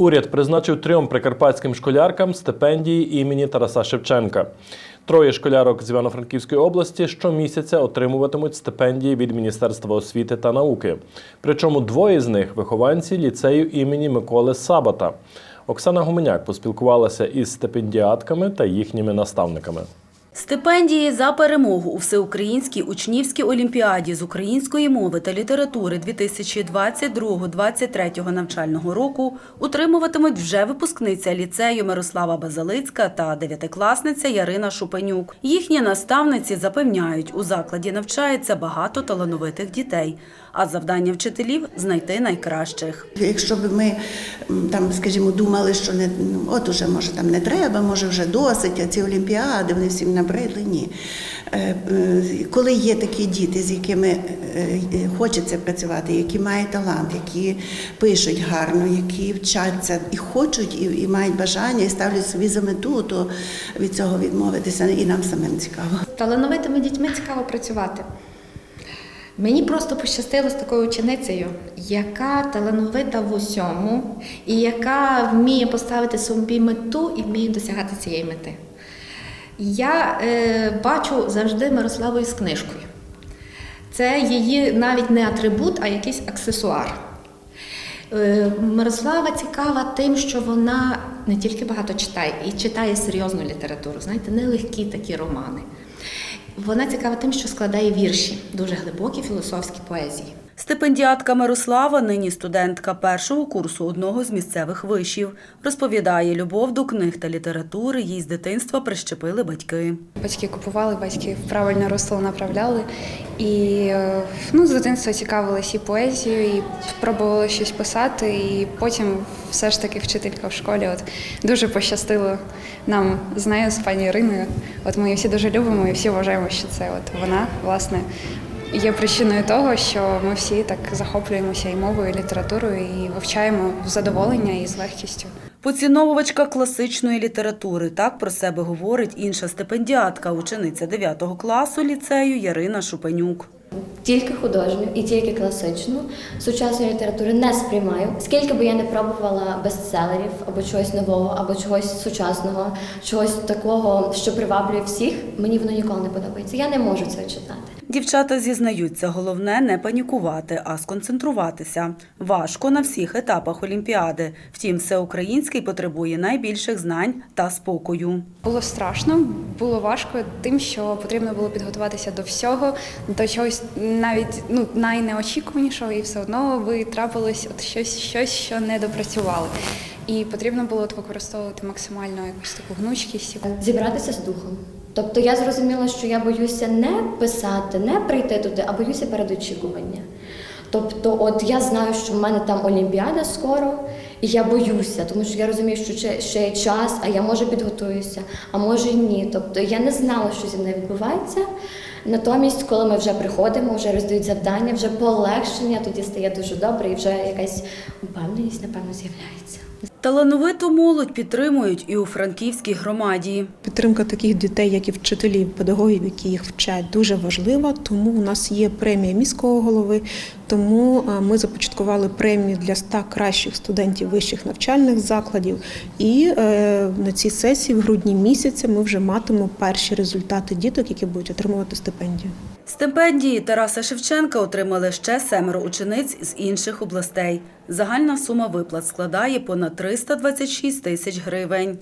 Уряд призначив трьом прикарпатським школяркам стипендії імені Тараса Шевченка. Троє школярок з Івано-Франківської області щомісяця отримуватимуть стипендії від Міністерства освіти та науки. Причому двоє з них вихованці ліцею імені Миколи Сабата. Оксана Гуменяк поспілкувалася із стипендіатками та їхніми наставниками. Стипендії за перемогу у всеукраїнській учнівській олімпіаді з української мови та літератури 2022-2023 навчального року утримуватимуть вже випускниця ліцею Мирослава Базалицька та дев'ятикласниця Ярина Шупенюк. Їхні наставниці запевняють, у закладі навчається багато талановитих дітей, а завдання вчителів знайти найкращих. Якщо б ми там, скажімо, думали, що не ну, от уже може там не треба, може вже досить, а ці олімпіади вони всім набридли. Ні. Е, е, Коли є такі діти, з якими е, хочеться працювати, які мають талант, які пишуть гарно, які вчаться і хочуть, і, і мають бажання, і ставлять собі за мету, то від цього відмовитися і нам самим цікаво. Талановитими дітьми цікаво працювати. Мені просто пощастило з такою ученицею, яка талановита в усьому, і яка вміє поставити собі мету і вміє досягати цієї мети. Я е, бачу завжди Мирославу із книжкою. Це її навіть не атрибут, а якийсь аксесуар. Е, Мирослава цікава тим, що вона не тільки багато читає, і читає серйозну літературу, знаєте, не легкі такі романи. Вона цікава тим, що складає вірші, дуже глибокі філософські поезії. Стипендіатка Мирослава, нині студентка першого курсу одного з місцевих вишів, розповідає, любов до книг та літератури їй з дитинства прищепили батьки. Батьки купували, батьки в правильне русло направляли. І е, ну, з дитинства цікавилась і поезією, і пробувала щось писати. І потім все ж таки вчителька в школі. От дуже пощастило нам з нею, з пані Іриною. От ми її всі дуже любимо і всі вважаємо, що це от вона, власне, є причиною того, що ми всі так захоплюємося і мовою, і літературою, і вивчаємо в задоволення і з легкістю. Поціновувачка класичної літератури. Так про себе говорить інша стипендіатка, учениця 9 класу ліцею Ярина Шупенюк. Тільки художню і тільки класичну сучасної літератури не сприймаю. Скільки би я не пробувала бестселерів або чогось нового, або чогось сучасного, чогось такого, що приваблює всіх, мені воно ніколи не подобається. Я не можу це читати. Дівчата зізнаються, головне не панікувати, а сконцентруватися. Важко на всіх етапах Олімпіади. Втім, всеукраїнський потребує найбільших знань та спокою. Було страшно, було важко тим, що потрібно було підготуватися до всього, до чогось навіть ну найнеочікуванішого, і все одно ви трапилось от щось, щось, що не допрацювали. І потрібно було от використовувати максимально якусь таку гнучкість. Зібратися з духом. Тобто я зрозуміла, що я боюся не писати, не прийти туди, а боюся передочікування. Тобто, от я знаю, що в мене там Олімпіада скоро, і я боюся, тому що я розумію, що ще, є час, а я може підготуюся, а може ні. Тобто я не знала, що зі мною відбувається. Натомість, коли ми вже приходимо, вже роздають завдання, вже полегшення, тоді стає дуже добре і вже якась упевненість, напевно, з'являється. Талановиту молодь підтримують і у франківській громаді. Підтримка таких дітей, як і вчителів, педагогів, які їх вчать, дуже важлива. Тому у нас є премія міського голови. Тому ми започаткували премію для 100 кращих студентів вищих навчальних закладів. І е, на цій сесії в грудні місяці ми вже матимемо перші результати діток, які будуть отримувати стипендію. Стипендії Тараса Шевченка отримали ще семеро учениць з інших областей. Загальна сума виплат складає понад 326 тисяч гривень.